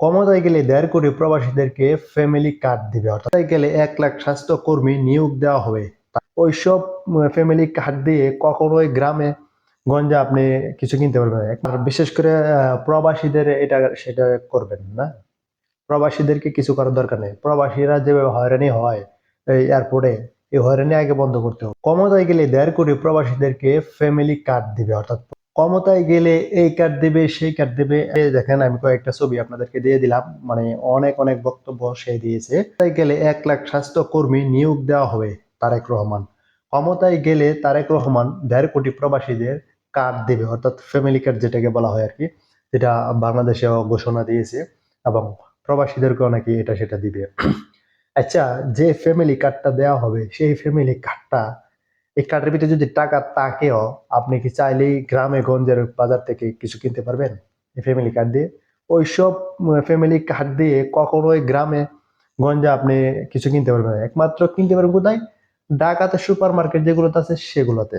ক্ষমতায় গেলে দেড় কোটি প্রবাসীদেরকে ফ্যামিলি কার্ড দিবে, অর্থাৎ গেলে এক লাখ স্বাস্থ্য কর্মী নিয়োগ দেওয়া হবে। ওইসব ফ্যামিলি কার্ড দিয়ে কখনোই গ্রামে, গঞ্জে আপনি কিছু কিনতে পারবেন আর বিশেষ করে প্রবাসীদের এটা, সেটা করবেন না। প্রবাসীদেরকে কিছু করার দরকার নেই। প্রবাসীরা যেভাবে হয়রানি হয় এই এয়ারপোর্টে এই হয়রানি আগে বন্ধ করতে হবে। ক্ষমতায় গেলে দেড় কোটি প্রবাসীদেরকে ফ্যামিলি কার্ড দিবে, অর্থাৎ ক্ষমতায় গেলে এই কার্ড দেবে, সেই কার্ড দেবে। দেখেন, আমি কয়েকটা ছবি আপনাদেরকে দিয়ে দিলাম। মানে অনেক অনেক বক্তব্য সে দিয়েছে। ক্ষমতায় গেলে এক লাখ স্বাস্থ্য কর্মী নিয়োগ দেওয়া হবে তারেক রহমান। ক্ষমতায় গেলে তারেক রহমান দেড় কোটি প্রবাসীদের কার্ড দেবে, অর্থাৎ ফ্যামিলি কার্ড যেটাকে বলা হয় আর কি, যেটা বাংলাদেশে ঘোষণা দিয়েছে এবং প্রবাসীদেরকেও নাকি এটা সেটা দিবে। আচ্ছা যে ফ্যামিলি কার্ডটা দেওয়া হবে, সেই ফ্যামিলি কার্ডটা এই কার্ডের ভিতরে যদি টাকা তাকেও আপনি কি চাইলেই গ্রামে, গঞ্জের বাজার থেকে কিছু কিনতে পারবেন? এই ফ্যামিলি কার্ড দিয়ে। ওইসব ফ্যামিলি কার্ড দিয়ে কখনোই গ্রামে, গঞ্জে আপনি কিছু কিনতে পারবেন একমাত্র কিনতে পারবেন কোথায়? ঢাকাতে সুপার মার্কেট যেগুলোতে আছে সেগুলোতে।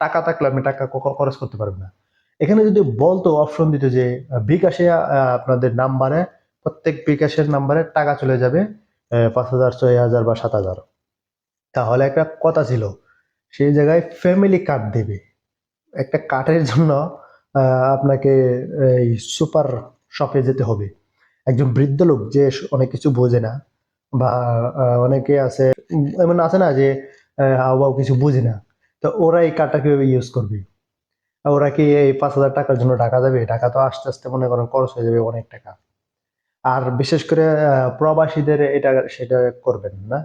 টাকা থাকলে আপনি টাকা খরচ করতে পারবেন না। এখানে যদি বলতো অপশন দিত যে, বিকাশে আপনাদের নাম্বারে, প্রত্যেক বিকাশের নাম্বারে টাকা চলে যাবে পাঁচ হাজার, ছয় হাজার বা সাত হাজার। তাহলে একটা কথা ছিল সেই জায়গায় ফ্যামিলি কার্ড দেবে। একটা কার্ডের জন্য আপনাকে, এই সুপার শপে যেতে হবে। একজন বৃদ্ধ লোক যে অনেক কিছু বোঝে না বা অনেকে আছে, এমন আছে না যে হাউবাউ কিছু বুঝে না। তো ওরা এই কার্ডটা কীভাবে ইউজ করবে? ওরা কি এই পাঁচ হাজার টাকার জন্য টাকা যাবে টাকা তো আস্তে আস্তে মনে করেন খরচ হয়ে যাবে অনেক টাকা। আর বিশেষ করে প্রবাসীদের এটা, সেটা করবেন না।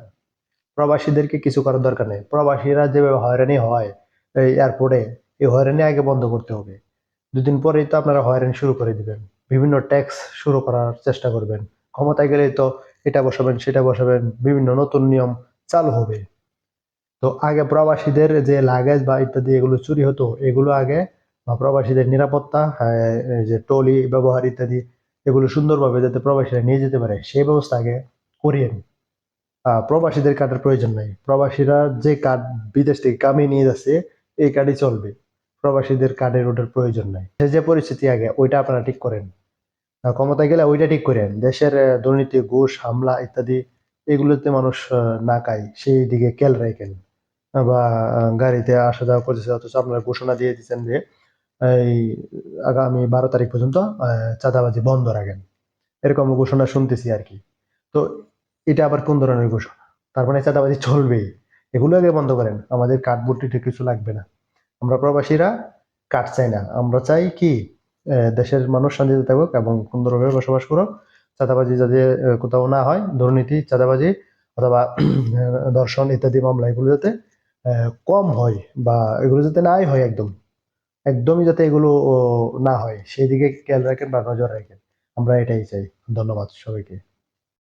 প্রবাসীদেরকে কিছু করার দরকার নেই। প্রবাসীরা যেভাবে হয়রানি হয় এই এয়ারপোর্টে এই হয়রানি আগে বন্ধ করতে হবে। দুদিন পরেই তো আপনারা হয়রানি শুরু করে দিবেন। বিভিন্ন ট্যাক্স শুরু করার চেষ্টা করবেন। ক্ষমতায় গেলেই তো এটা বসাবেন সেটা বসাবেন বিভিন্ন নতুন নিয়ম চালু হবে। তো আগে প্রবাসীদের যে লাগেজ বা ইত্যাদি এগুলো চুরি হতো এগুলো আগে বা প্রবাসীদের নিরাপত্তা যে টলি ব্যবহার ইত্যাদি এগুলো সুন্দরভাবে যাতে প্রবাসীরা নিয়ে যেতে পারে সেই ব্যবস্থা আগে করিয়ে আহ, প্রবাসীদের কার্ডের প্রয়োজন নাই। প্রবাসীরা যে কার্ড বিদেশ থেকে কামিয়ে নিয়ে যাচ্ছে, এই কার্ডই চলবে। প্রবাসীদের কার্ডের ওটার প্রয়োজন নাই। সে যে পরিস্থিতি আগে, ওইটা আপনারা ঠিক করেন। ক্ষমতায় গেলে ওইটা ঠিক করেন। দেশের দুর্নীতি, ঘুষ, হামলা ইত্যাদি, এগুলোতে মানুষ না খায়। সেই দিকে খেয়াল রাখেন। বা গাড়িতে আসা যাওয়া করতেছে, অথচ আপনারা ঘোষণা দিয়ে দিচ্ছেন যে, এই আগামী বারো তারিখ পর্যন্ত চাঁদাবাজি বন্ধ রাখেন। এরকম ঘোষণা শুনতেছি আর কি। তো এটা আবার কোন ধরনের ঘোষণা? তার মানে চাঁদাবাজি চলবেই। এগুলো আগে বন্ধ করেন। আমাদের কাঠবুটি ঠিক কিছু লাগবে না। আমরা প্রবাসীরা কাঠ চাই না। আমরা চাই কি দেশের মানুষ শান্তিতে থাকুক এবং সুন্দরভাবে বসবাস করুক। চাঁদাবাজি যাতে কোথাও না হয়, দুর্নীতি, চাঁদাবাজি অথবা দর্শন ইত্যাদি মামলা এগুলো যাতে কম হয় বা এগুলো যাতে নাই হয় একদম। একদমই যাতে এগুলো না হয়। সেই দিকে খেয়াল রাখেন বা নজর রাখেন। আমরা এটাই চাই। ধন্যবাদ সবাইকে।